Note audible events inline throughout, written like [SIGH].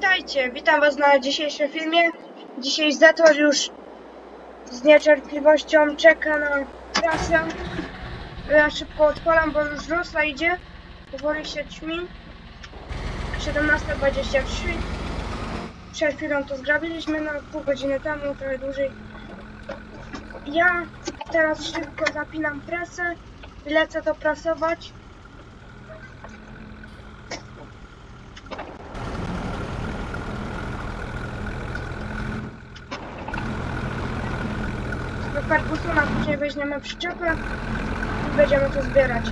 Witajcie, witam was na dzisiejszym filmie. Dzisiaj Zator już z niecierpliwością czeka na trasę. Ja szybko odpalam, bo już Rusla idzie. Powoli się ćmi. 17.23 Przed chwilą to zgrabiliśmy na pół godziny temu, trochę dłużej. Ja teraz szybko zapinam presę i lecę to prasować. Fergusona później weźmiemy przyczepę i będziemy to zbierać.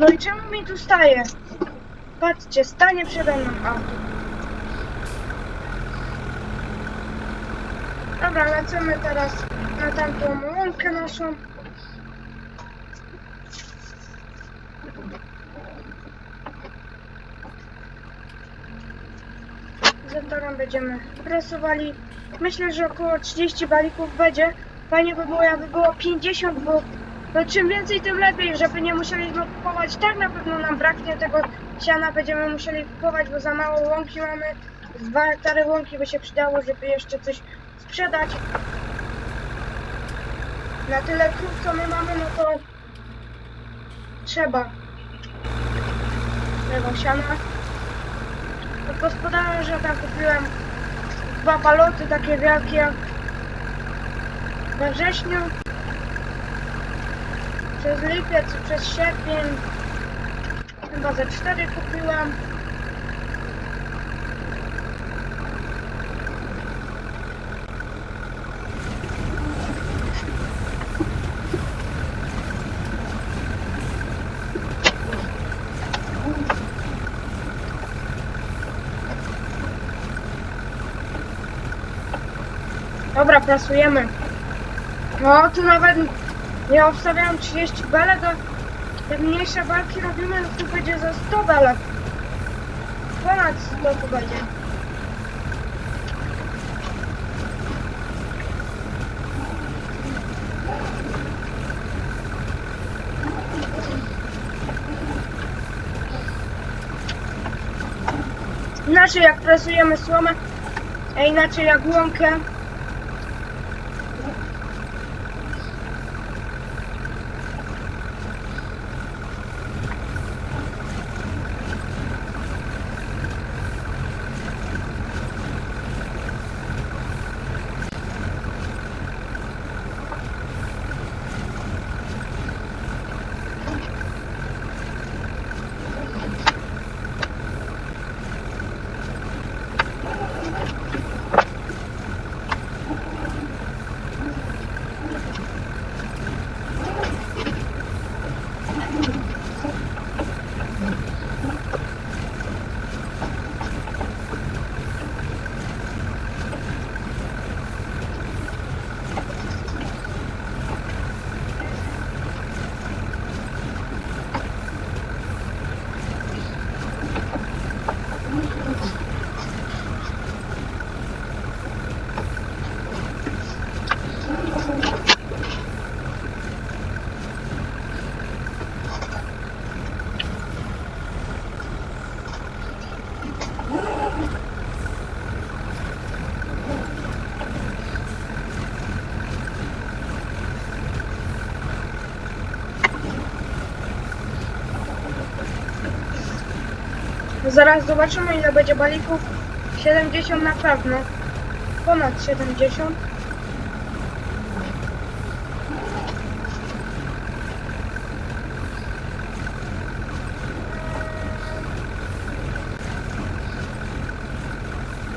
No i czemu mi tu staje? Patrzcie, stanie przede mną auto. Dobra, lecimy teraz na tamtą łąkę naszą. Zatorem będziemy presowali. Myślę, że około 30 balików będzie. Fajnie by było, jakby było 50, bo no czym więcej, tym lepiej, żeby nie musieliśmy kupować. Tak na pewno nam braknie tego siana, będziemy musieli kupować, bo za mało łąki mamy. Dwa hektary łąki by się przydało, żeby jeszcze coś sprzedać. Na tyle krów, co my mamy, no to trzeba tego siana. Od gospodarza tam kupiłem dwa baloty takie wielkie. We wrześniu. Przez lipiec przez sierpień. Chyba ze cztery kupiłam Dobra, prasujemy. No, tu nawet nie obstawiam 30 belek, a te mniejsze belki robimy, no tu będzie za 100 belek. Ponad 100 tu będzie. Inaczej jak presujemy słomę, a inaczej jak łąkę, Zaraz zobaczymy ile będzie balików. 70 na pewno. Ponad 70.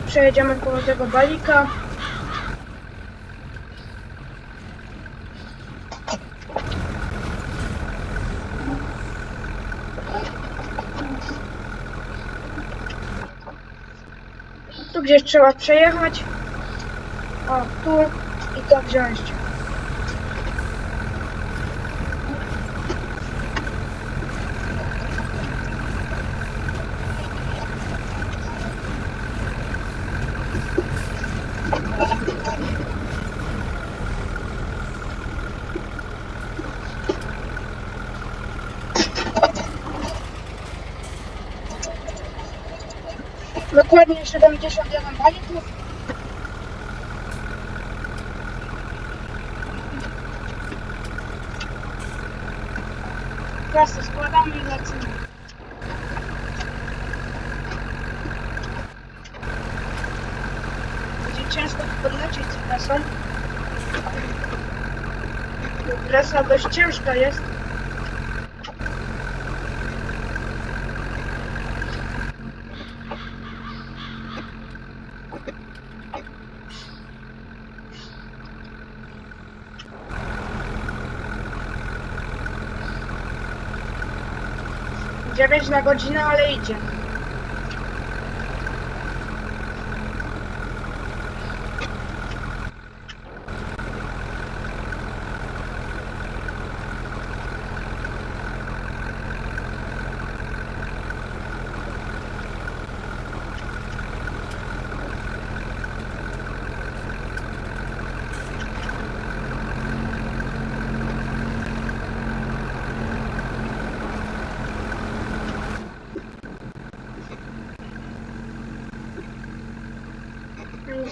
Przejedziemy koło tego balika. Tu gdzieś trzeba przejechać. O, tu i to wziąć. Dokładnie 71 balików. Teraz to składamy i lecimy. Będzie ciężko tu podlecieć z presą. Presa dość ciężka jest. Dziewięć na godzinę, ale idzie.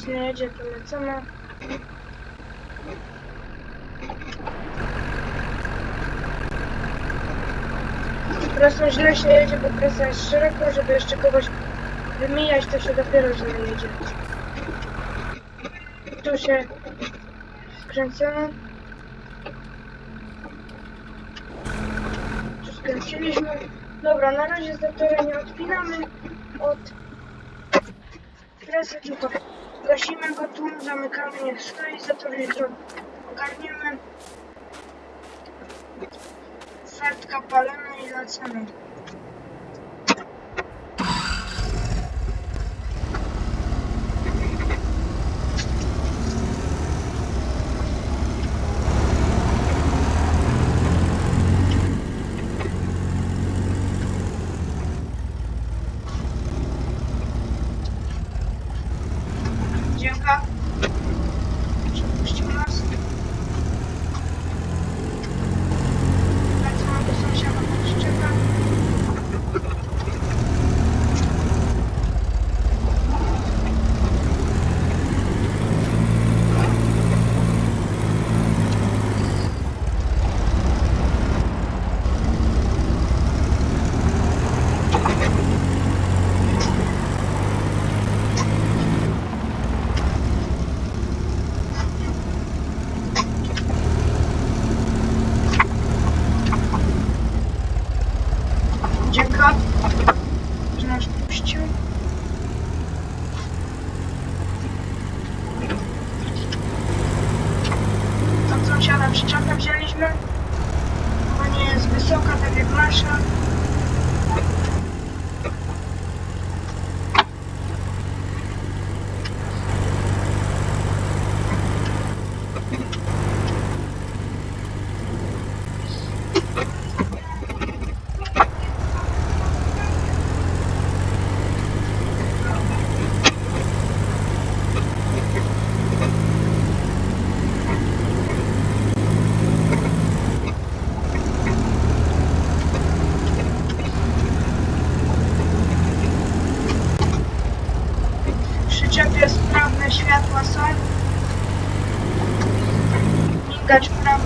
Nie jedzie, to lecimy. Presą źle się jedzie, bo presa jest szeroko, żeby jeszcze kogoś wymijać, to się dopiero źle jedzie. Tu się skręcamy. Tu skręciliśmy. Dobra, na razie z nie odpinamy od presy, tylko gasimy go tu, zamykamy, niech stoi, zator jutro ogarniemy. Fertka palimy i lecimy.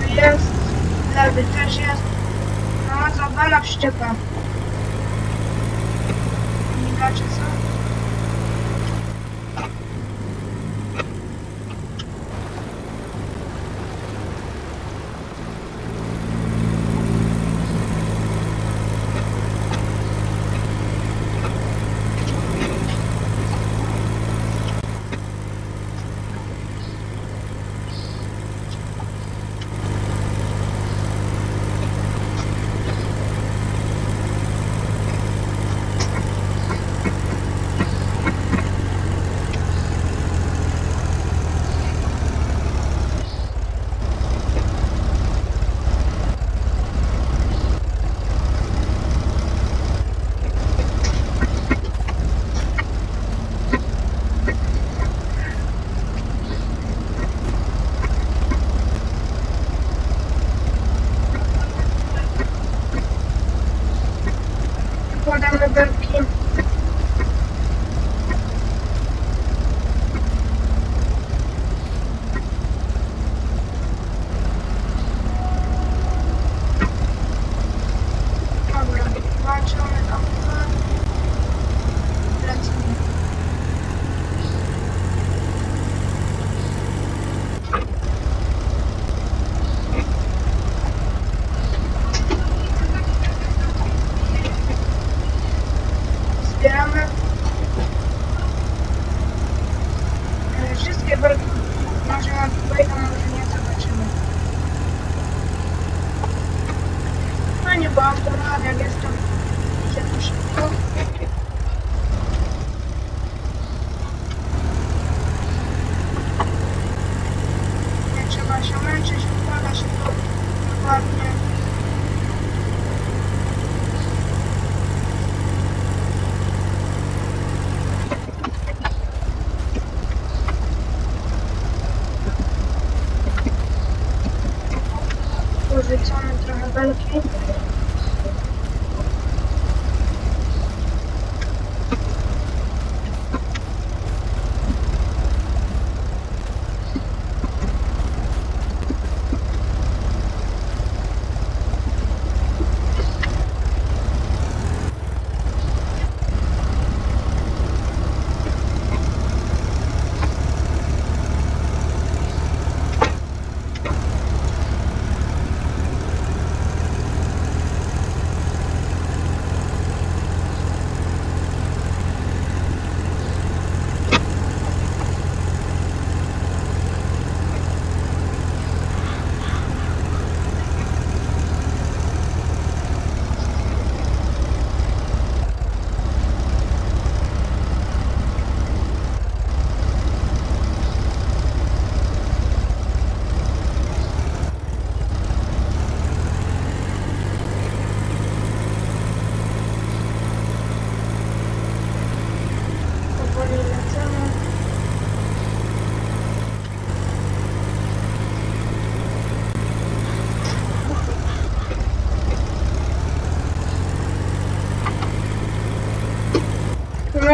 Jest, lewy też jest. No, zadbana przyczepa. Migacze są. bo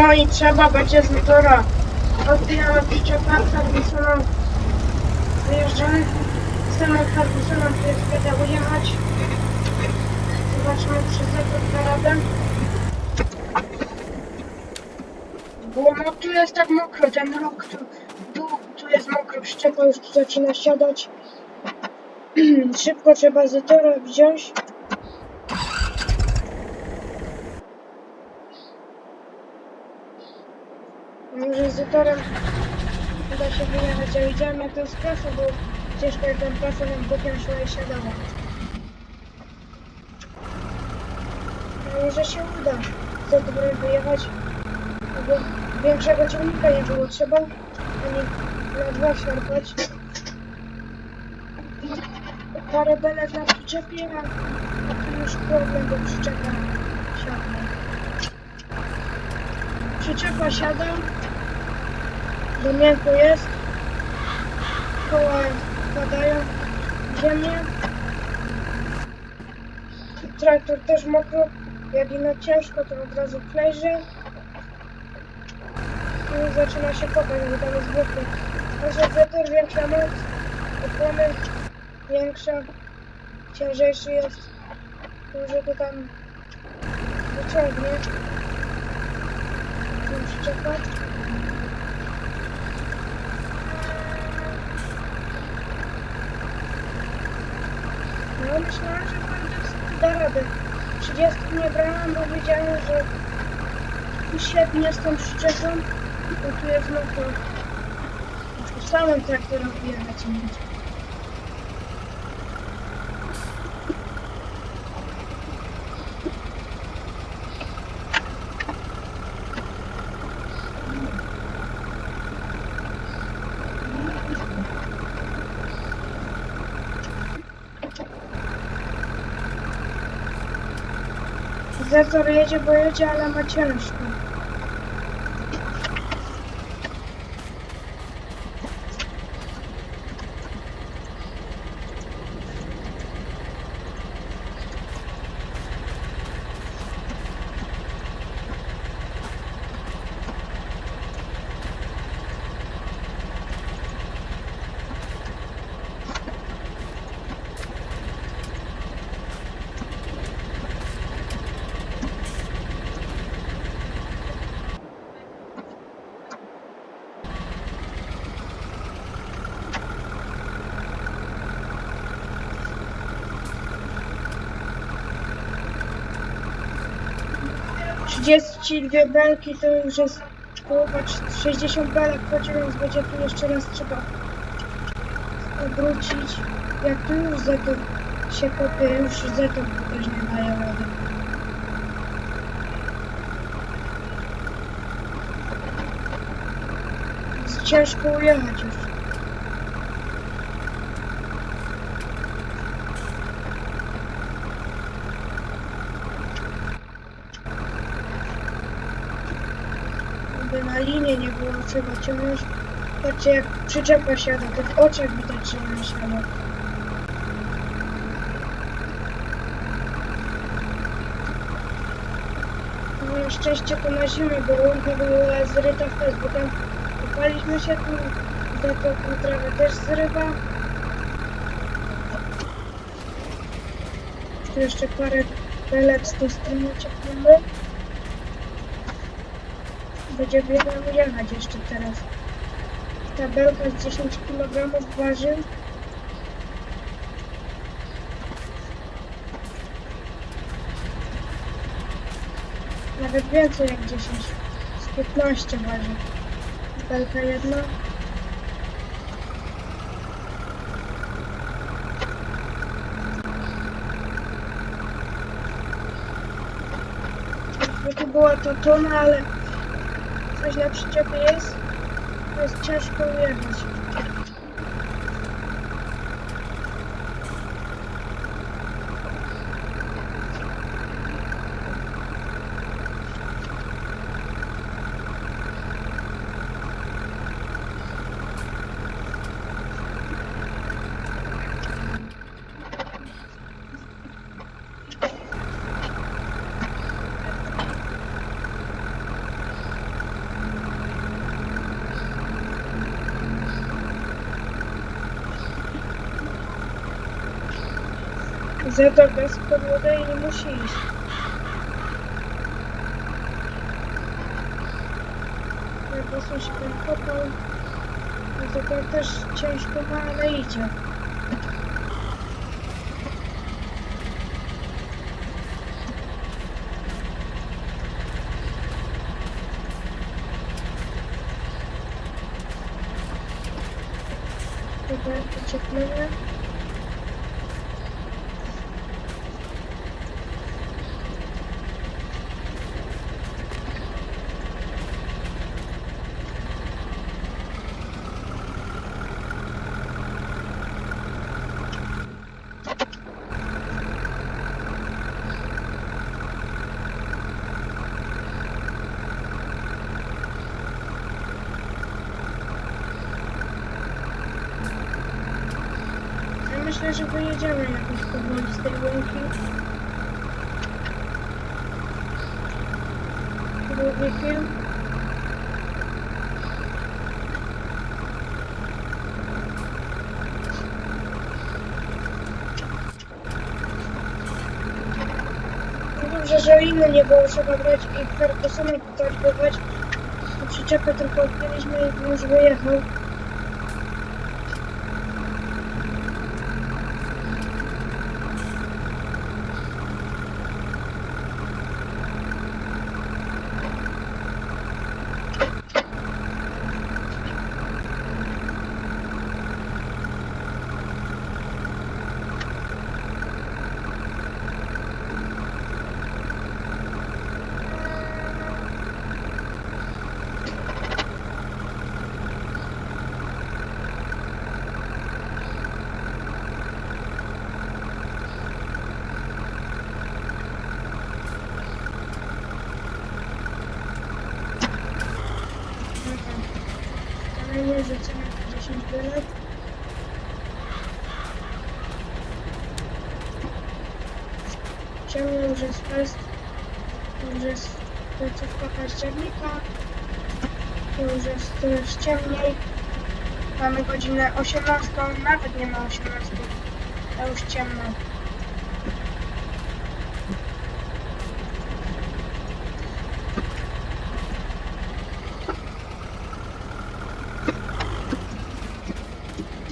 No i trzeba będzie z motora. Odbijamy przyczepę Fergusoną. Wyjeżdżamy. Z tym to jest będę ujechać. Zobaczmy przez jak radę. Bo no, tu jest tak mokro, ten róg tu, tu, tu jest mokro, przyczepa już tu zaczyna siadać. [CLEARS THROAT] Szybko trzeba zatora wziąć. Może z zatorem uda się wyjechać, ja widziałem jak to jest klasa, bo ciężko jak ten klasa nam bokiem szła i siadała. No może się uda za dobrem wyjechać. Bo większego ciągnika nie było trzeba ani na dwa szarpać. Parę belek na przyczepie, a, a tu już problem, bo przyczepa siada. Przyczepa siada, do miękko jest, koła wpadają w ziemię. Traktor też mokro, jak ino ciężko, to od razu klejże. I zaczyna się kopać, bo tam jest zwykły. Koncentrator większa moc, opony większa, ciężejszy jest, może go tam wyciągnie. No myślałem, że pan da radę. 30 nie brałem, bo wiedziałem, że świetnie z tą przyczepą, bo tu jest mokro. Samym traktorem jechać nie będzie. Ve koruyucu boyu çağlama çalıştı. 32 belki to już jest połowa 60 belek podzieląc będzie tu jeszcze raz trzeba obrócić. Jak tu już za to się kopie, już za to też nie daje rady. Ciężko ujechać już. Na linię nie było trzeba ciągnąć. Patrzcie jak przyczepa siada, to w oczach widać, że ona siada. No na szczęście to na zimie, bo łąka była zryta w test, bo tam kopaliśmy się tu, za to trawę też zrywa. Tu jeszcze parę pelet z tej strony. Będziemy nam jechać jeszcze teraz. Tabelka z 10 kg waży. Nawet więcej jak 10. Z 15 waży. Belka jedna. Jakby była to tona, ale coś na przyczepie jest. To jest ciężko ujechać. Za to gaz pod wodę i nie musi iść. Jak po się ten kopał, no to to też ciężko ma, ale idzie. Dobra, pociągniemy. Ja myślę, że wyjedziemy jakoś powoli z tej łąki. No Dobrze, że inny nie było trzeba brać i Fergusonem targować. Przyczepę tylko odpięliśmy i już wyjechał. Ciemno już jest fest. Już jest końcówka października. Już jest ciemniej. Mamy godzinę 18, nawet nie ma 18. A już ciemno.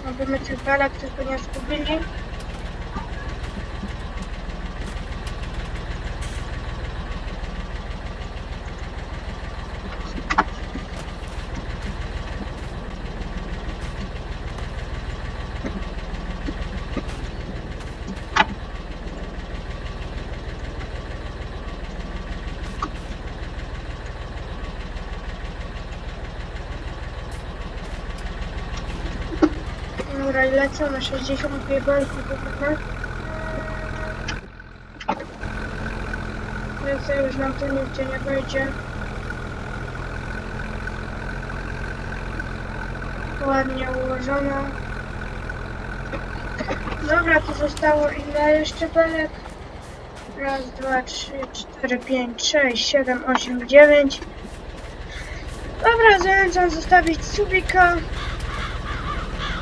Robimy tych belek, tylko nie zgubili. Dobra, i lecę na 62 belki wybuchę. Lecę, już nam to nigdzie nie wejdzie. Ładnie ułożona. Dobra, tu zostało ile jeszcze belek? Raz, dwa, trzy, cztery, pięć, sześć, siedem, osiem, dziewięć. Dobra, zachęcam zostawić subika,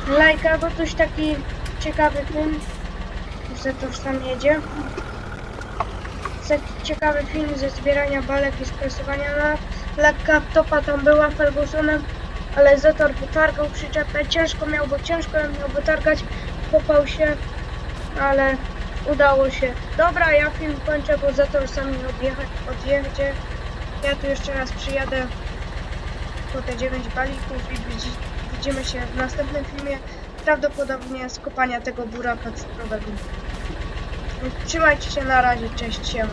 lajka, bo coś taki ciekawy film. Że to już tam jedzie. Taki ciekawy film ze zbierania balek i stresowania na lekka topa tam była Fergusonem, ale Zator wytargał przyczepę. Ciężko miał, bo ciężko miał wytargać. Popał się, ale udało się. Dobra, ja film kończę, bo Zator sam mi odjechać, odjedzie. Ja tu jeszcze raz przyjadę po te 9 balików i widzi, widzimy się w następnym filmie. Prawdopodobnie z kopania tego buraka cyfrowego. Trzymajcie się na razie, cześć, siema.